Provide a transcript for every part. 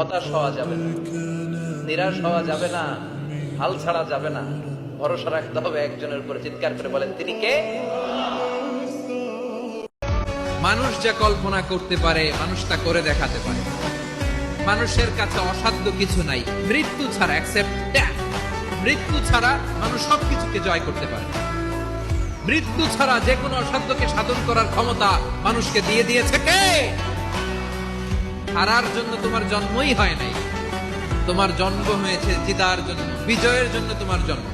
হতাশ হওয়া যাবে না, নিরাশ হওয়া যাবে না, হাল ছাড়া যাবে না। ভরসা রাখতে হবে একজনের উপরে, চিৎকার করে বলেন, তিনি কে? মানুষ যা কল্পনা করতে পারে, মানুষ তা করে দেখাতে পারে। মানুষের কাছে অসাধ্য কিছু নাই, মৃত্যু ছাড়া অ্যাকসেপ্ট মৃত্যু ছাড়া মানুষ সবকিছুকে জয় করতে পারে মৃত্যু ছাড়া যে কোনো অসাধ্যকে সাধন করার ক্ষমতা মানুষকে দিয়ে দিয়েছে কে? হারার জন্য তোমার জন্মই হয় নাই। তোমার জন্ম হয়েছে জিতার জন্য, বিজয়ের জন্য তোমার জন্ম।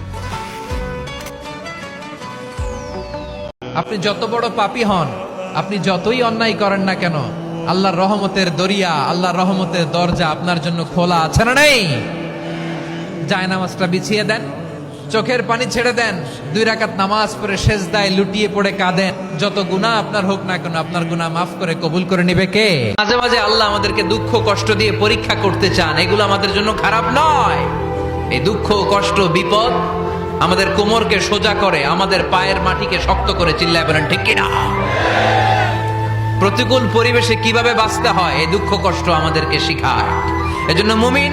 আপনি যত বড় পাপী হন, আপনি যতই অন্যায় করেন না কেন, আল্লাহর রহমতের দরিয়া, আল্লাহর রহমতের দরজা আপনার জন্য খোলা আছে না নেই? যায় নামাজটা বিছিয়ে দেন। চোখের পানি ছেড়ে দেন। দুই রাকাত নামাজ পড়ে শেষ দায় লুটিয়ে পড়ে কাঁদেন। যত গুনাহ আপনার হোক না কেন, আপনার গুনাহ মাফ করে কবুল করে নেবে কে? মাঝে মাঝে আল্লাহ আমাদেরকে দুঃখ কষ্ট দিয়ে পরীক্ষা করতে চান। এগুলো আমাদের জন্য খারাপ নয়। এই দুঃখ কষ্ট, বিপদ আমাদের কোমরকে সোজা করে, আমাদের পায়ের মাটিকে শক্ত করে চিল্লায় বলেন, ঠিক কিনা? প্রতিকূল পরিবেশে কীভাবে বাঁচতে হয়? এই দুঃখ কষ্ট আমাদেরকে শিখায়। এজন্য মুমিন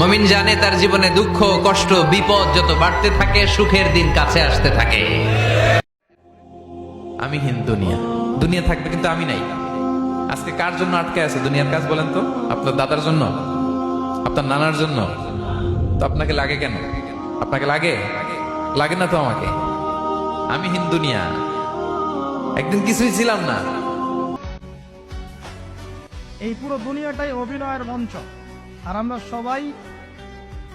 মমিন জানে তার জীবনে দুঃখ, কষ্ট, বিপদ যত বাড়তে থাকে, সুখের দিন কাছে আসতে থাকে। আমি হিন দুনিয়া। দুনিয়া থাকবে কিন্তু আমি নাই। আজকে কার জন্য আটকে আছে? দুনিয়ার কাজ বলেন তো। আপনার দাদার জন্য? আপনার নানার জন্য? তো আপনাকে লাগে কেন? আপনাকে লাগে? লাগে না তো আমাকে? আমি হিন দুনিয়া। একদিন কিছুই ছিলাম না। এই পুরো দুনিয়াটাই অভিনয়ের মঞ্চ। আর আমরা সবাই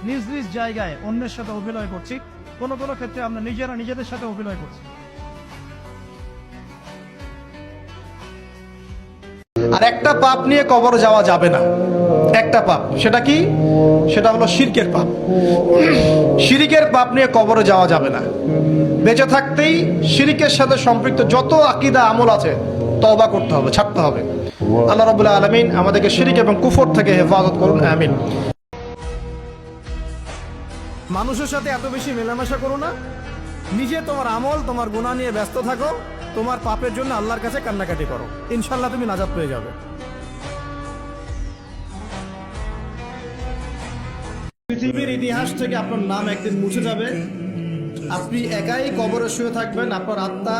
নিজ নিজ জায়গায় অন্যের সাথে অভিনয় করছি। কোনো কোনো ক্ষেত্রে আমরা নিজেরা নিজেদের সাথে অভিনয় করছি। আর একটা পাপ নিয়ে কবর যাওয়া যাবে না। একটা পাপ। সেটা কি? সেটা হলো শিরকের পাপ। শিরিকের পাপ নিয়ে কবরে যাওয়া যাবে না। বেঁচে থাকতেই শিরিকের সাথে সম্পৃক্ত যত আকিদা, আমল আছে, তওবা করতে হবে, ছাড়তে হবে। আল্লাহ রাবুল্লাহ আলমিন আমাদেরকে শিরিক এবং কুফর থেকে হেফাজত করুন, আমিন। মানুষের সাথে এত বেশি মেলামেশা করো না। নিজে তোমার আমল, তোমার গুণা নিয়ে ব্যস্ত থাকো। তোমার পাপের জন্য আল্লাহর কাছে কান্নাকাটি করো। ইনশাল্লাহ তুমি নাজাদ পেয়ে যাবে। পৃথিবীর ইতিহাস থেকে আপনার নাম একদিন মুছে যাবে। আপনি একাই কবরে শুয়ে থাকবেন, আপনার আত্মা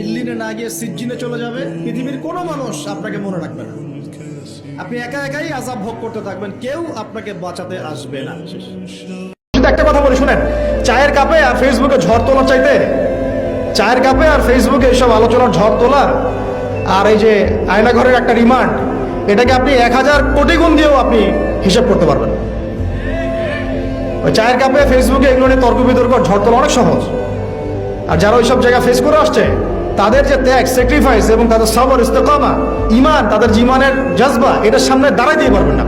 ইল্লিনে না গিয়ে সিজ্জিনে চলে যাবে। পৃথিবীর কোনো মানুষ আপনাকে মনে রাখবে না। আপনি একা একাই আজাব ভোগ করতে থাকবেন, কেউ আপনাকে বাঁচাতে আসবে না। শুধু একটা কথা বলি, শুনেন। চায়ের কাপে আর ফেসবুকে ঝড় তোলার চাইতে চায়ের কাপে আর ফেসবুকে এইসব আলোচনার ঝড় তোলা আর এই যে আয়নাঘরের একটা রিমান্ড এটাকে আপনি এক হাজার কোটি গুণ দিয়েও আপনি হিসাব করতে পারবেন। ওই চায়ের কাপে, ফেসবুকে এগুলো নিয়ে তর্ক বিতর্ক, ঝড় তোলা অনেক সহজ। আর যারা ওইসব জায়গা ফেস করে আসছে, তাদের যে ত্যাগ স্যাক্রিফাইস এবং তাদের সবর, ইস্তেকামা ইমান তাদের জীবনের জজবা, এটার সামনে দাঁড়াই দিয়ে পারবেন না।